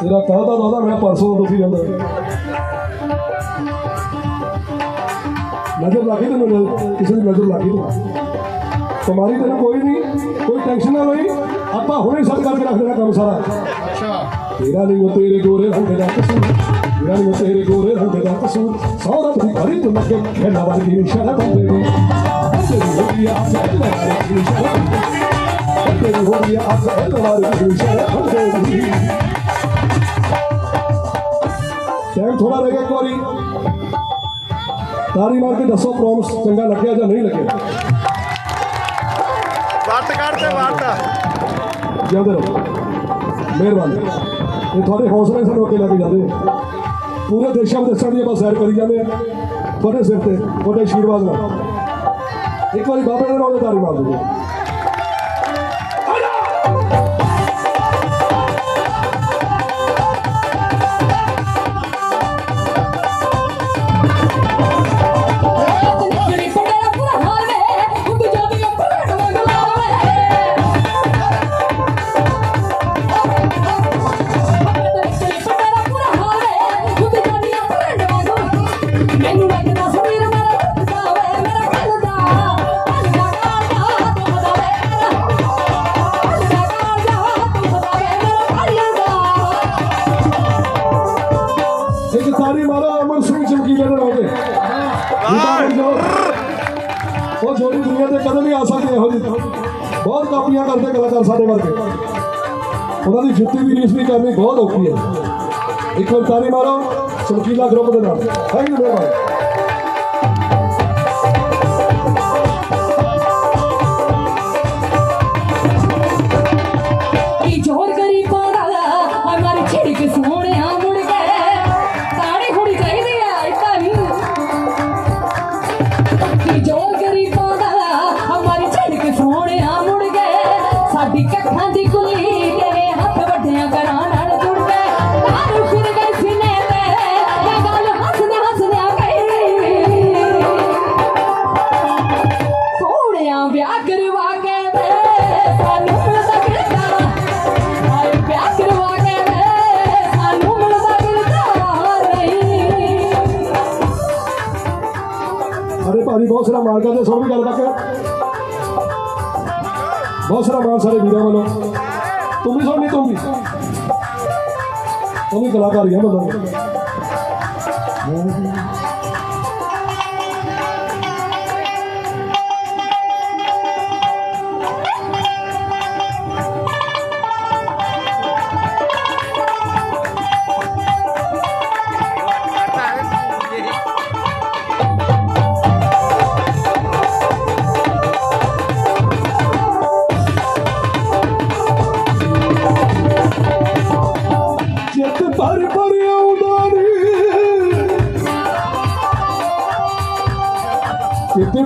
ਤੇਰਾ ਕੱਲ ਦਾ ਵਾਦਾ ਮੇਰਾ ਪਰਸੋਂ ਦੁਖੀ ਜਾਂਦਾ ਨਜ਼ਰ ਲੱਗੀ ਤੈਨੂੰ ਕਿਸੇ ਦੀ ਨਜ਼ਰ ਲੱਗੀ ਤੈਨੂੰ ਤੁਹਾਡੀ ਤੈਨੂੰ ਕੋਈ ਨਹੀਂ ਕੋਈ ਟੈਨਸ਼ਨ ਨਾ ਲਈ ਆਪਾਂ ਹੁਣੇ ਸਭ ਕਰਕੇ ਰੱਖ ਦੇਣਾ ਕੰਮ ਸਾਰਾ ਅੱਛਾ ਤੇਰਾ ਨਹੀਂ ਉਹ ਤੇਰੇ ਗੋਰੇ ਰੰਗ ਦਾ ਕਸੂਰ ਤੇਰਾ ਨਹੀਂ ਉਹ ਤੇਰੇ ਗੋਰੇ ਰੰਗ ਦਾ ਕਸੂਰ ਸੌਰਭ ਦੀ ਘੜੀ ਤੋਂ ਲੱਗੇ ਖੇਲਾ ਵਰਗੀ ਨਿਸ਼ਾਨਾ ਬੰਦੇ ਨੇ ਤੇਰੀ ਹੋ ਗਈ ਆ ਸਹਿਲਾ ਵਰਗੀ ਨਿਸ਼ਾਨਾ ਤੇਰੀ ਹੋ ਗਈ ਆ ਸਹਿਲਾ ਵਰਗੀ ਨਿਸ਼ਾਨਾ ਬੰਦੇ ਨੇ ਟਾਈਮ ਥੋੜਾ ਰਹਿ ਗਿਆ ਇੱਕ ਵਾਰੀ। ਤਾਰੀ ਮਾਰ ਕੇ ਦੱਸੋ ਪ੍ਰੋਮਿਸ ਚੰਗਾ ਲੱਗਿਆ ਜਾਂ ਨਹੀਂ ਲੱਗਿਆ। ਵੱਟ ਕੱਢ ਤੇ ਵੱਟ। ਜਿਉਂਦੇ ਰਹੋ। ਮਿਹਰਬਾਨੀ। ਇਹ ਤੁਹਾਡੇ ਹੌਸਲੇ ਸਾਨੂੰ ਅੱਗੇ ਲੈ ਕੇ ਜਾਂਦੇ। ਪੂਰੇ ਦੇਸ਼ਾਂ ਦੱਸਣ ਦੀ ਆਪਾਂ ਸੈਰ ਕਰੀ ਜਾਂਦੇ ਆ। ਤੁਹਾਡੇ ਸਿਰ ਤੇ ਤੁਹਾਡੇ ਆਸ਼ੀਰਵਾਦ ਨਾਲ। ਇੱਕ ਵਾਰੀ ਬਾਬੇ ਦੇ ਤੇ ਤਾਰੀ ਮਾਰ ਦਿਓ। ਬਹੁਤ ਕਾਪੀਆਂ ਕਰਦੇ ਕਲਾਕਾਰ ਸਾਡੇ ਵਰਗੇ। ਉਹਨਾਂ ਦੀ ਜੁੱਤੀ ਵੀ ਰੀਸ ਵੀ ਕਰਨੀ ਬਹੁਤ ਔਖੀ ਹੈ। ਇੱਕ ਵਾਰ ਤਾਰੀ ਮਾਰੋ ਚਮਕੀਲਾ ਗਰੁੱਪ ਦੇ ਨਾਲ ਥੈਂਕ ਯੂ ਵੈਰੀ ਬਹੁਤ ਸਾਰਾ ਮਾਣ ਕਰਦੇ ਸੁਣ ਵੀ ਗੱਲ ਤੱਕ ਬਹੁਤ ਸਾਰਾ ਮਾਣ ਸਾਰੇ ਵੀਰਾਂ ਵੱਲੋਂ। ਤੂੰ ਵੀ ਸੁਣਨੀ ਤੂੰ ਵੀ। ਤੂੰ ਵੀ ਕਲਾਕਾਰ ਹੀ ਆ, ਮਤਲਬ।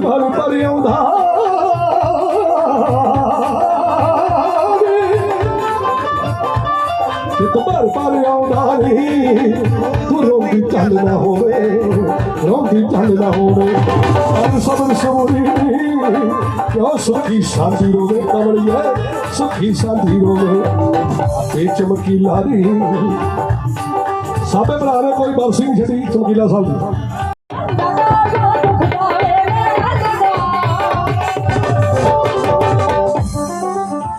ਭਰ ਭਰ ਆਉਂਦਾ ਨੀ ਭਰ ਭਰ ਆਉਂਦਾ ਨੀ ਤੂੰ ਰੋਂਦੀ ਚੱਲ ਨਾ ਹੋਵੇ। ਰੋਂਦੀ ਚੱਲ ਨਾ ਹੋਵੇ। ਅਰ ਸਬਰ ਸੋਰੀ ਕਿਉਂ ਸੁਖੀ ਸਾਥੀ ਰੋਵੇ? ਕਮਲੀਏ ਸੁਖੀ ਸਾਥੀ ਰੋਵੇ ਆਪੇ ਚਮਕੀਲਾ ਦੀ ਸਾਬੇ ਭਰਾ ਨੇ ਕੋਈ ਬਰਸੀ ਨਹੀਂ ਚਮਕੀਲਾ ਸਾਹਿਬ ਦੀ।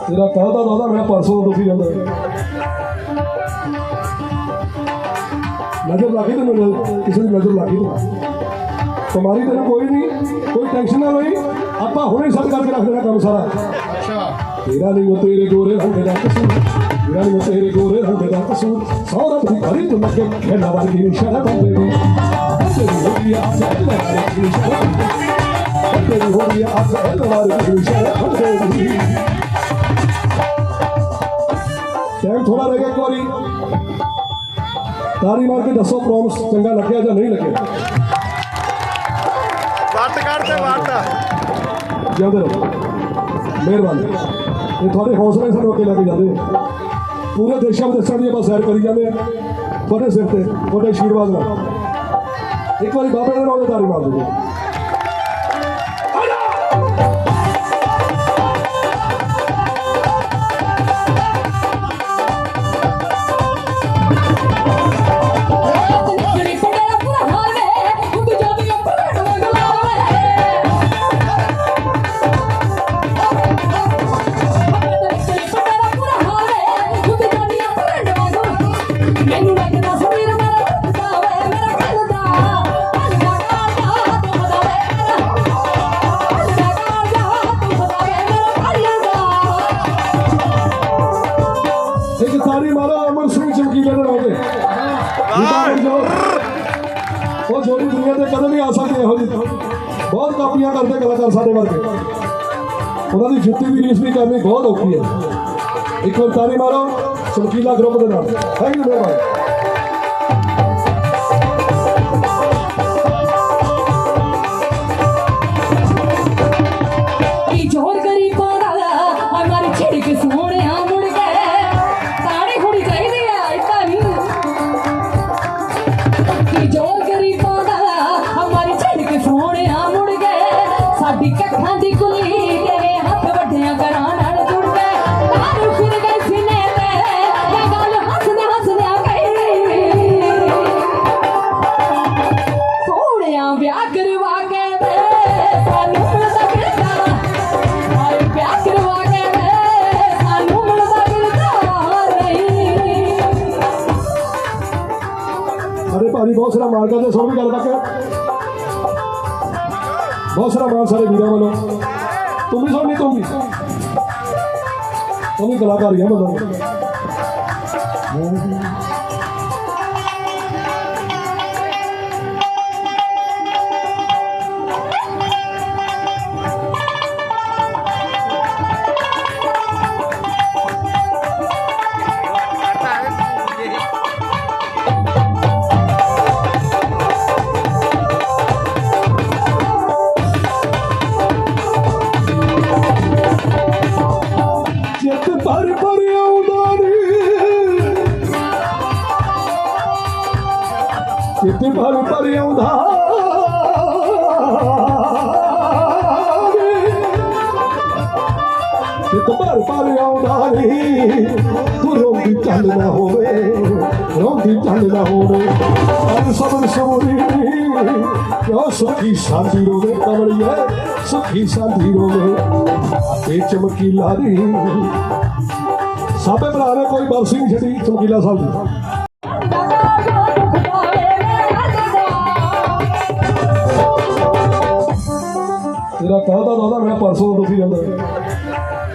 ਤੇਰਾ ਕੱਲ ਦਾ ਵਾਦਾ ਮੇਰਾ ਪਰਸੋਂ ਦੁਖੀ ਜਾਂਦਾ ਨਜ਼ਰ ਲੱਗੀ ਤੈਨੂੰ ਨਜ਼ਰ- ਕਿਸੇ ਦੀ ਨਜ਼ਰ ਲੱਗੀ ਤੈਨੂੰ ਤੁਹਾਡੀ ਤੈਨੂੰ ਕੋਈ ਨਹੀਂ ਕੋਈ ਟੈਨਸ਼ਨ ਨਾ ਲਈ ਆਪਾਂ ਹੁਣੇ ਸਭ ਕਰਕੇ ਰੱਖ ਦੇਣਾ ਕੰਮ ਸਾਰਾ ਅੱਛਾ ਤੇਰਾ ਨਹੀਂ ਉਹ ਤੇਰੇ ਗੋਰੇ ਰੰਗ ਦਾ ਕਸੂਰ ਤੇਰਾ ਨਹੀਂ ਉਹ ਤੇਰੇ ਗੋਰੇ ਰੰਗ ਦਾ ਕਸੂਰ ਸੌਰਭ ਦੀ ਘੜੀ ਤੋਂ ਲੱਗੇ ਖੇਲਾ ਵਰਗੀ ਨਿਸ਼ਾਨਾ ਬੰਦੇ ਨੇ ਤੇਰੀ ਹੋ ਗਈ ਆ ਸਹਿਲਾ ਵਰਗੀ ਨਿਸ਼ਾਨਾ ਤੇਰੀ ਹੋ ਗਈ ਆ ਵਾਰੀ। ਤਾਰੀ ਮਾਰ ਕੇ ਦੱਸੋ ਪ੍ਰੋਮਿਸ ਚੰਗਾ ਲੱਗਿਆ ਜਾਂ ਨਹੀਂ ਲੱਗਿਆ? ਵੱਟ ਕੱਢ ਤੇ ਵੱਟ। ਜਿਉਂਦੇ ਰਹੋ ਮਿਹਰਬਾਨੀ। ਇਹ ਤੁਹਾਡੇ ਹੌਸਲੇ ਸਾਨੂੰ ਅੱਗੇ ਲੈ ਕੇ ਜਾਂਦੇ। ਪੂਰੇ ਦੇਸ਼ਾਂ ਵਿੱਚ ਦੱਸਣ ਦੀ ਆਪਾਂ ਸੈਰ ਕਰੀ ਜਾਂਦੇ ਆ। ਤੁਹਾਡੇ ਸਿਰ ਤੇ ਤੁਹਾਡੇ ਆਸ਼ੀਰਵਾਦ ਨਾਲ। ਇੱਕ ਵਾਰੀ ਬਾਬੇ ਦੇ ਤੇ ਤਾਰੀ ਮਾਰ ਦਿਓ। ਬਹੁਤ ਕਾਪੀਆਂ ਕਰਦੇ ਕਲਾਕਾਰ ਸਾਡੇ ਵਰਗੇ। ਉਹਨਾਂ ਦੀ ਜੁੱਤੀ ਵੀ ਰੀਸ ਵੀ ਕਰਨੀ ਬਹੁਤ ਔਖੀ ਹੈ। ਇੱਕ ਵਾਰ ਤਾੜੀ ਮਾਰੋ, ਚਮਕੀਲਾ ਗਰੁੱਪ ਦੇ ਨਾਲ। ਥੈਂਕ ਯੂ ਮਿਹਰਬਾਨੀ ਅਰੇ ਭਾਜੀ ਬਹੁਤ ਸਾਰਾ ਮਾਣ ਕਰਦੇ ਸੁਣ ਵੀ ਗੱਲ ਤੱਕ ਬਹੁਤ ਸਾਰਾ ਮਾਣ ਸਾਰੇ ਵੀਰਾਂ ਵੱਲੋਂ ਤੂੰ ਵੀ ਸੁਣਨੀ ਤੂੰ ਵੀ ਤੂੰ ਭਰ ਭਰ ਆਉਂਦਾ ਨੀ। ਜਿੱਤ ਭਰ ਭਰ ਆਉਂਦਾ ਨੀ ਤੂੰ ਰੋਂਦੀ ਚੱਲ ਨਾ ਹੋਵੇ, ਰੋਂਦੀ ਚੱਲ ਨਾ ਹੋਵੇ। ਅਰ ਸਬਰ ਸੋਰੀ ਕਿਉਂ ਸੁਖੀ ਸਾਥੀ ਰੋਵੇ ਕਮਲੀਏ, ਸੁਖੀ ਸਾਥੀ ਰੋਵੇ। ਇਹ ਚਮਕੀਲਾ ਦੀ ਸਾਬੇ ਭਰਾ ਨੇ ਕੋਈ ਬਰਸੀ ਨਹੀਂ ਛੱਡੀ ਚਮਕੀਲਾ ਸਾਹਿਬ ਦੀ। ਤੇਰਾ ਕਹਦਾ ਦਾਦਾ ਮੇਰਾ ਪਰਸੋਂ ਦੁਖੀ ਜਾਂਦਾ